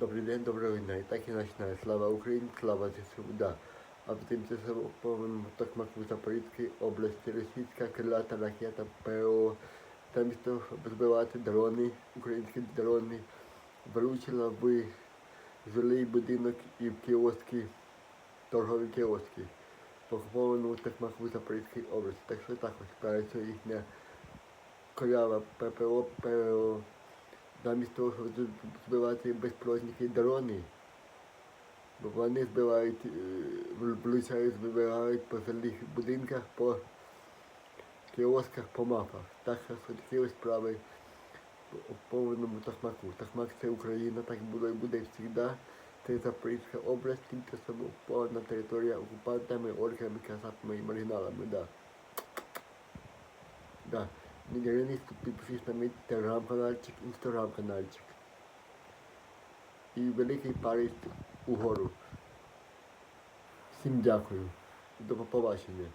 Добрий день, доброго дня. І так і починає. Слава Україні, слава ЗСУ. Да. А потім це все повинно Токмаку Запорізькій області. Російська крилата ракета ПО. Там місто збивати дрони, українські дрони. Влучила в жилий будинок і в кіоски, торгові кіоски. В окупованому Токмаку Запорізькій області. Так що також працює їхня корява ППО, ПО. Замість того, щоб збивати безпілотники дрони, бо вони збивають, е, влучають, збивають по жилих будинках, по кіосках, по мапах. Так що такі ось справи в повному Тахмаку. Тахмак це Україна, так було і буде завжди. Це Запорізька область, тимчасово повна територія окупантами, орками, казапами і маргіналами, да. Да. Не підпишись на мій телеграм-канальчик, інстаграм-канальчик. І великий палець угору. Всім дякую. До побачення.